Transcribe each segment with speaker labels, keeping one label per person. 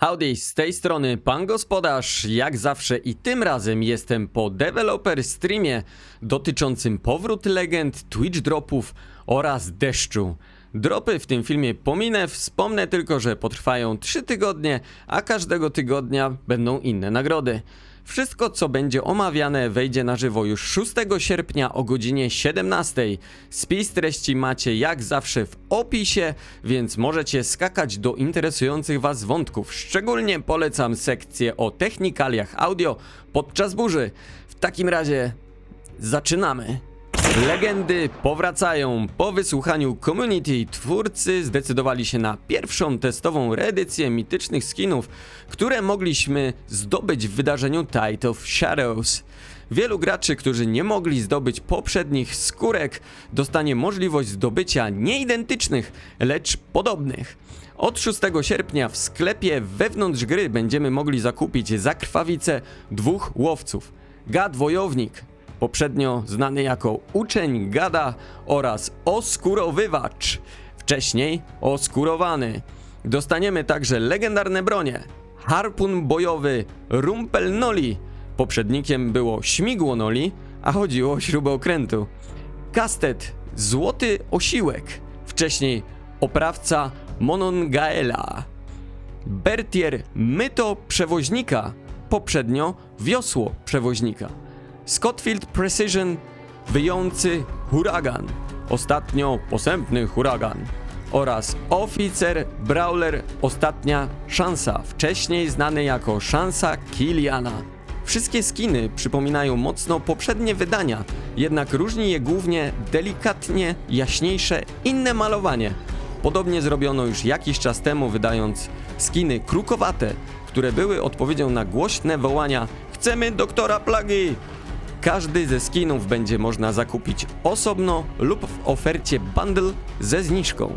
Speaker 1: Howdy, z tej strony pan gospodarz, jak zawsze i tym razem jestem po developer streamie dotyczącym powrót legend, Twitch dropów oraz deszczu. Dropy w tym filmie pominę, wspomnę tylko, że potrwają 3 tygodnie, a każdego tygodnia będą inne nagrody. Wszystko, co będzie omawiane, wejdzie na żywo już 6 sierpnia o godzinie 17. Spis treści macie jak zawsze w opisie, więc możecie skakać do interesujących Was wątków. Szczególnie polecam sekcję o technikaliach audio podczas burzy. W takim razie zaczynamy. Legendy powracają. Po wysłuchaniu community twórcy zdecydowali się na pierwszą testową reedycję mitycznych skinów, które mogliśmy zdobyć w wydarzeniu Tide of Shadows. Wielu graczy, którzy nie mogli zdobyć poprzednich skórek, dostanie możliwość zdobycia nieidentycznych, lecz podobnych. Od 6 sierpnia w sklepie wewnątrz gry będziemy mogli zakupić zakrwawicę dwóch łowców. Gad Wojownik, poprzednio znany jako uczeń gada oraz oskurowywacz, wcześniej oskurowany. Dostaniemy także legendarne bronie. Harpun bojowy Rumpel Noli. Poprzednikiem było śmigło Noli, a chodziło o śrubokrętu. Kastet Złoty Osiłek. Wcześniej oprawca Monongaela. Bertier Myto Przewoźnika. Poprzednio wiosło przewoźnika. Scottfield Precision wyjący huragan, ostatnio posępny huragan oraz oficer Brawler ostatnia szansa, wcześniej znany jako szansa Kiliana. Wszystkie skiny przypominają mocno poprzednie wydania, jednak różni je głównie delikatnie jaśniejsze inne malowanie. Podobnie zrobiono już jakiś czas temu wydając skiny krukowate, które były odpowiedzią na głośne wołania Chcemy doktora Plagi! Każdy ze skinów będzie można zakupić osobno lub w ofercie bundle ze zniżką.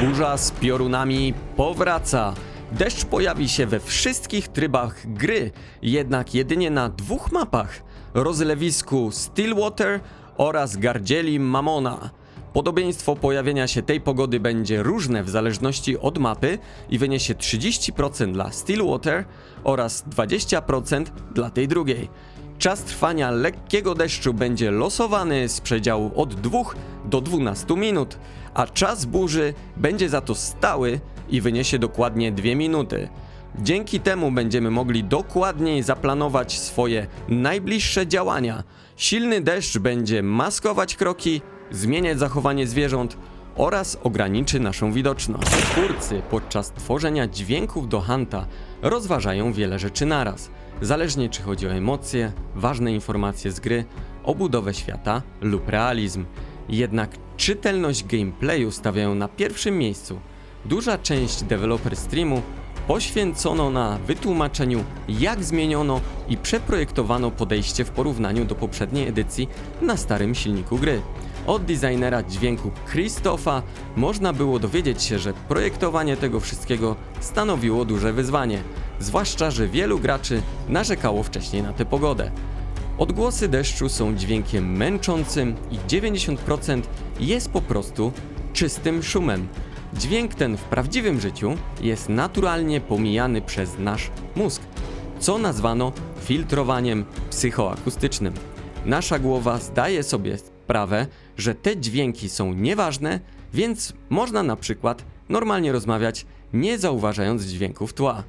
Speaker 1: Burza z piorunami powraca. Deszcz pojawi się we wszystkich trybach gry, jednak jedynie na dwóch mapach: rozlewisku Stillwater oraz gardzieli Mamona. Podobieństwo pojawienia się tej pogody będzie różne w zależności od mapy i wyniesie 30% dla Stillwater oraz 20% dla tej drugiej. Czas trwania lekkiego deszczu będzie losowany z przedziału od 2 do 12 minut, a czas burzy będzie za to stały i wyniesie dokładnie 2 minuty. Dzięki temu będziemy mogli dokładniej zaplanować swoje najbliższe działania. Silny deszcz będzie maskować kroki, zmieniać zachowanie zwierząt oraz ograniczy naszą widoczność. Twórcy podczas tworzenia dźwięków do Hanta rozważają wiele rzeczy naraz. Zależnie czy chodzi o emocje, ważne informacje z gry, o budowę świata lub realizm. Jednak czytelność gameplayu stawiają na pierwszym miejscu. Duża część developer streamu poświęcono na wytłumaczeniu, jak zmieniono i przeprojektowano podejście w porównaniu do poprzedniej edycji na starym silniku gry. Od designera dźwięku Christofa można było dowiedzieć się, że projektowanie tego wszystkiego stanowiło duże wyzwanie, zwłaszcza, że wielu graczy narzekało wcześniej na tę pogodę. Odgłosy deszczu są dźwiękiem męczącym i 90% jest po prostu czystym szumem. Dźwięk ten w prawdziwym życiu jest naturalnie pomijany przez nasz mózg, co nazwano filtrowaniem psychoakustycznym. Nasza głowa zdaje sobie sprawę, że te dźwięki są nieważne, więc można na przykład normalnie rozmawiać, nie zauważając dźwięków tła.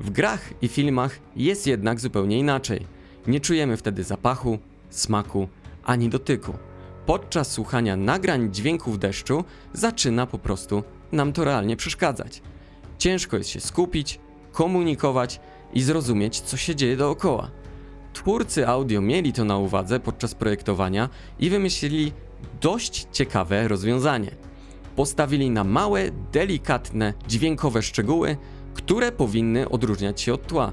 Speaker 1: W grach i filmach jest jednak zupełnie inaczej. Nie czujemy wtedy zapachu, smaku ani dotyku. Podczas słuchania nagrań dźwięków deszczu zaczyna po prostu nam to realnie przeszkadzać. Ciężko jest się skupić, komunikować i zrozumieć, co się dzieje dookoła. Twórcy audio mieli to na uwadze podczas projektowania i wymyślili dość ciekawe rozwiązanie. Postawili na małe, delikatne, dźwiękowe szczegóły, które powinny odróżniać się od tła.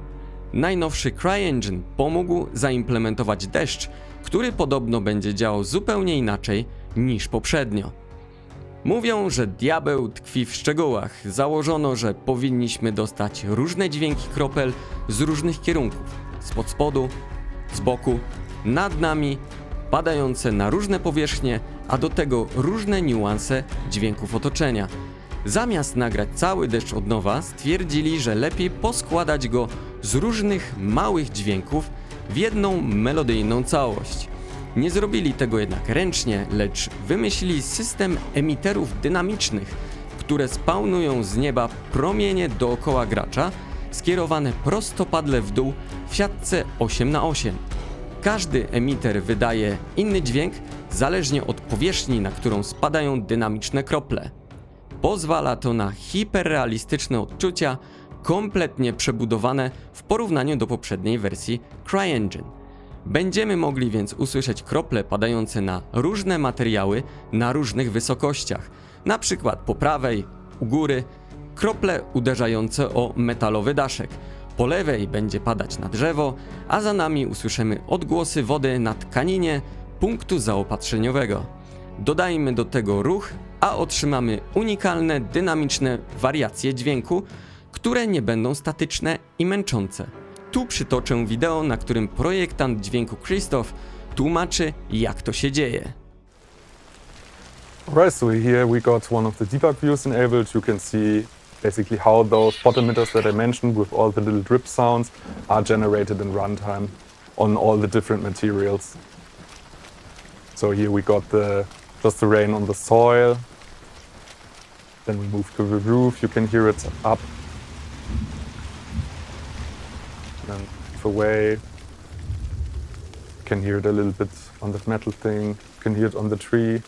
Speaker 1: Najnowszy CryEngine pomógł zaimplementować deszcz, który podobno będzie działał zupełnie inaczej niż poprzednio. Mówią, że diabeł tkwi w szczegółach. Założono, że powinniśmy dostać różne dźwięki kropel z różnych kierunków: spod spodu, z boku, nad nami, padające na różne powierzchnie, a do tego różne niuanse dźwięków otoczenia. Zamiast nagrać cały deszcz od nowa, stwierdzili, że lepiej poskładać go z różnych małych dźwięków w jedną melodyjną całość. Nie zrobili tego jednak ręcznie, lecz wymyślili system emiterów dynamicznych, które spawnują z nieba promienie dookoła gracza, skierowane prostopadle w dół w siatce 8 na 8 Każdy emiter wydaje inny dźwięk zależnie od powierzchni, na którą spadają dynamiczne krople. Pozwala to na hiperrealistyczne odczucia, kompletnie przebudowane w porównaniu do poprzedniej wersji CryEngine. Będziemy mogli więc usłyszeć krople padające na różne materiały na różnych wysokościach, na przykład po prawej, u góry, krople uderzające o metalowy daszek. Po lewej będzie padać na drzewo, a za nami usłyszymy odgłosy wody na tkaninie punktu zaopatrzeniowego. Dodajmy do tego ruch, a otrzymamy unikalne, dynamiczne wariacje dźwięku, które nie będą statyczne i męczące. Tu przytoczę wideo, na którym projektant dźwięku Krzysztof tłumaczy, jak to się dzieje.
Speaker 2: Right, so here we got one of the debug views enabled. You can see basically how those emitters that I mentioned with all the little drip sounds are generated in runtime on all the different materials. So here we got the just the rain on the soil. Then we move to the roof. You can hear it up and away. You can hear it a little bit on the metal thing. You can hear it on the tree.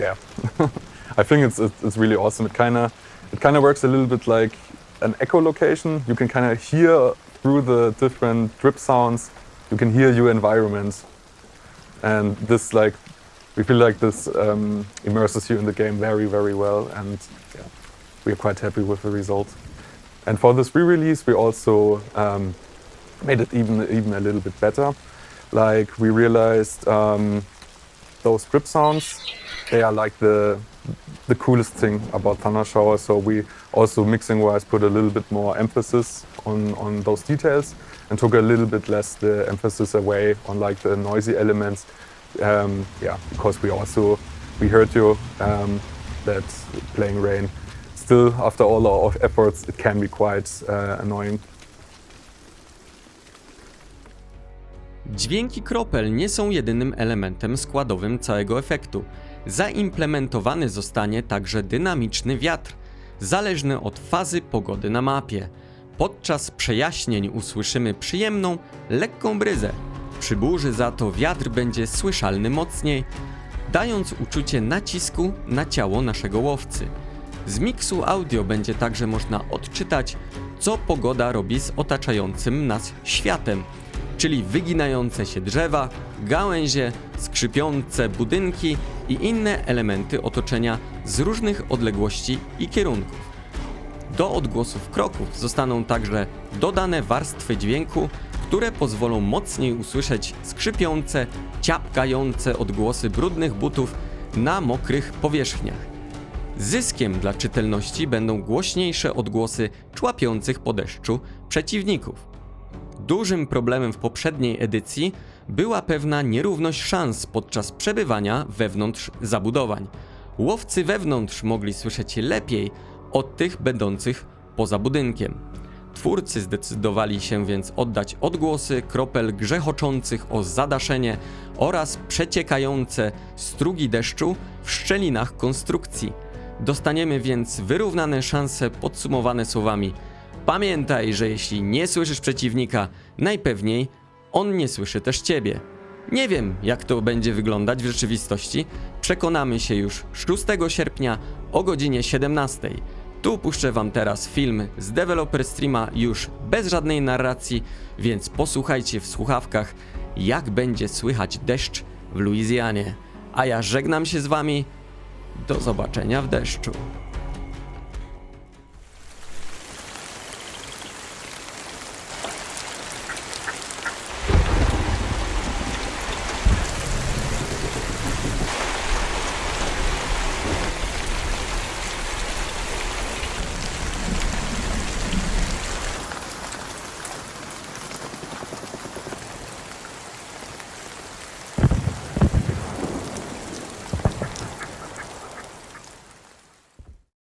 Speaker 2: yeah i think it's it's it's really awesome it kind of it kind of works a little bit like an echolocation you can kind of hear through the different drip sounds you can hear your environment. And this like we feel like this um, immerses you in the game very very well. And yeah we are quite happy with the result. And for this re-release we also um, made it even even a little bit better. Like we realized um, those drip sounds. They are like the the coolest thing about thunder shower. So we also mixing wise put a little bit more emphasis on on those details and took a little bit less the emphasis away on like the noisy elements. Um, yeah because we also we heard you um, that playing rain. Still after all our efforts it can be quite uh, annoying
Speaker 1: Dźwięki kropel nie są jedynym elementem składowym całego efektu. Zaimplementowany zostanie także dynamiczny wiatr, zależny od fazy pogody na mapie. Podczas przejaśnień usłyszymy przyjemną, lekką bryzę. Przy burzy za to wiatr będzie słyszalny mocniej, dając uczucie nacisku na ciało naszego łowcy. Z miksu audio będzie także można odczytać, co pogoda robi z otaczającym nas światem, czyli wyginające się drzewa, gałęzie, skrzypiące budynki i inne elementy otoczenia z różnych odległości i kierunków. Do odgłosów kroków zostaną także dodane warstwy dźwięku, które pozwolą mocniej usłyszeć skrzypiące, ciapkające odgłosy brudnych butów na mokrych powierzchniach. Zyskiem dla czytelności będą głośniejsze odgłosy człapiących po deszczu przeciwników. Dużym problemem w poprzedniej edycji była pewna nierówność szans podczas przebywania wewnątrz zabudowań. Łowcy wewnątrz mogli słyszeć lepiej od tych będących poza budynkiem. Twórcy zdecydowali się więc oddać odgłosy kropel grzechoczących o zadaszenie oraz przeciekające strugi deszczu w szczelinach konstrukcji. Dostaniemy więc wyrównane szanse podsumowane słowami: Pamiętaj, że jeśli nie słyszysz przeciwnika, najpewniej on nie słyszy też ciebie. Nie wiem, jak to będzie wyglądać w rzeczywistości. Przekonamy się już 6 sierpnia o godzinie 17. Tu puszczę wam teraz film z developer streama już bez żadnej narracji, więc posłuchajcie w słuchawkach, jak będzie słychać deszcz w Luizjanie. A ja żegnam się z wami. Do zobaczenia w deszczu.